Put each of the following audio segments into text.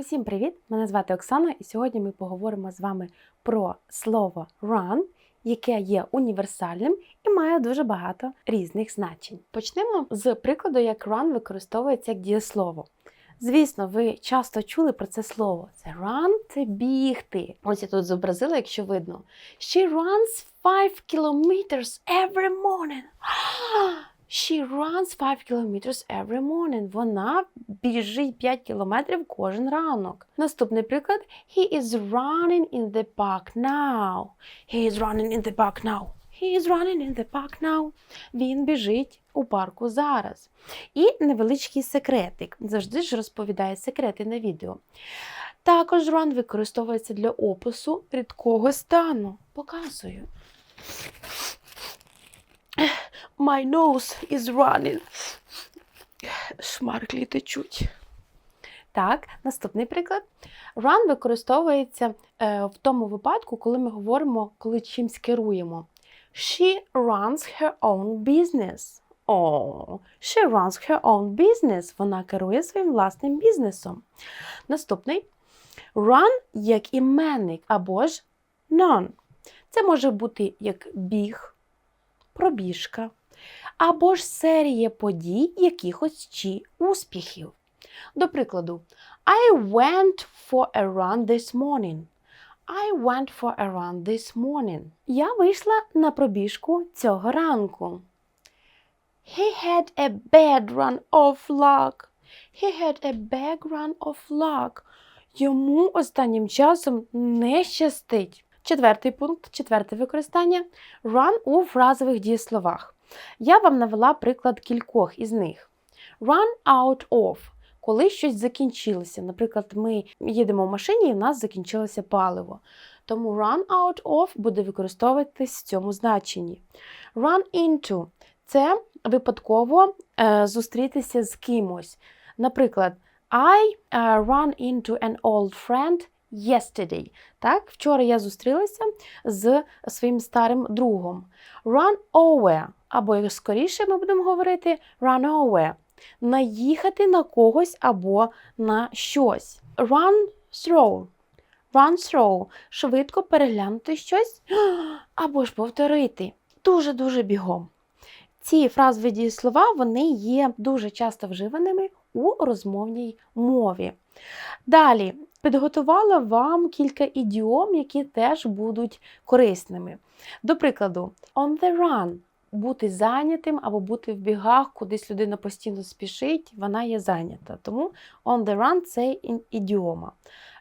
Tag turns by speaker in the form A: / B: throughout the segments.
A: Усім привіт! Мене звати Оксана, і сьогодні ми поговоримо з вами про слово run, яке є універсальним і має дуже багато різних значень. Почнемо з прикладу, як run використовується як дієслово. Звісно, ви часто чули про це слово. Це run – це бігти. Ось я тут зобразила, якщо видно. She runs 5 kilometers every morning. She runs 5 kilometers every morning. Вона біжить 5 кілометрів кожен ранок. Наступний приклад. He is running in the park now. He is running in the park now. He is running in the park now. Він біжить у парку зараз. І невеличкий секретик. Завжди ж розповідає секрети на відео. Також run використовується для опису рідкого стану. Показую. My nose is running. Шмарклі течуть. Так, наступний приклад. Run використовується е, в тому випадку, коли ми говоримо, коли чимсь керуємо. She runs her own business. Oh, she runs her own business. Вона керує своїм власним бізнесом. Наступний run як іменник або ж none. Це може бути як біг, пробіжка, або ж серія подій, якихось чи успіхів. До прикладу, I went for a run this morning. I went for a run this morning. Я вийшла на пробіжку цього ранку. He had a bad run of luck. He had a bad run of luck. Йому останнім часом не щастить. Четвертий пункт, четверте використання run у фразових дієсловах. Я вам навела приклад кількох із них. Run out of коли щось закінчилося. Наприклад, ми їдемо в машині і в нас закінчилося паливо. Тому run out of буде використовуватись в цьому значенні. Run into це випадково е, зустрітися з кимось. Наприклад, I uh, run into an old friend yesterday. Так, Вчора я зустрілася з своїм старим другом. Run over, або скоріше ми будемо говорити run over. Наїхати на когось або на щось. Run through. Run through. Швидко переглянути щось або ж повторити. Дуже-дуже бігом. Ці фразові дієслова вони є дуже часто вживаними у розмовній мові. Далі підготувала вам кілька ідіом, які теж будуть корисними. До прикладу, on the run бути зайнятим або бути в бігах, кудись людина постійно спішить, вона є зайнята. Тому on the run це ідіома.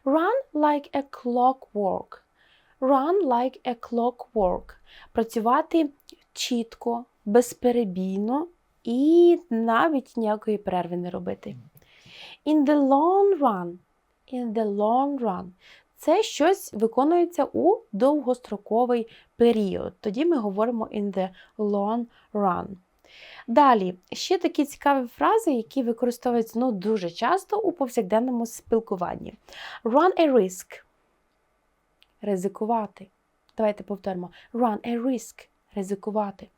A: Run like a clockwork. Run like a clockwork. Працювати чітко, безперебійно і навіть ніякої перерви не робити. In the long run. In the long run. Це щось виконується у довгостроковий період. Тоді ми говоримо in the long run. Далі, ще такі цікаві фрази, які використовуються ну, дуже часто у повсякденному спілкуванні. Run a risk. Ризикувати. Давайте повторимо. Run a risk. Ризикувати.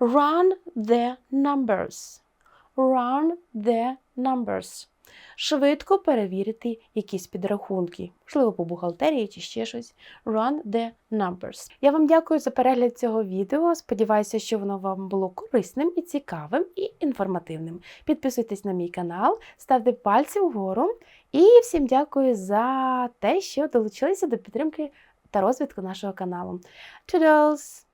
A: Run the numbers. Run the numbers. Швидко перевірити якісь підрахунки, можливо, по бухгалтерії чи ще щось. Run the numbers. Я вам дякую за перегляд цього відео. Сподіваюся, що воно вам було корисним і цікавим і інформативним. Підписуйтесь на мій канал, ставте пальці вгору. І всім дякую за те, що долучилися до підтримки та розвитку нашого каналу. Toodles!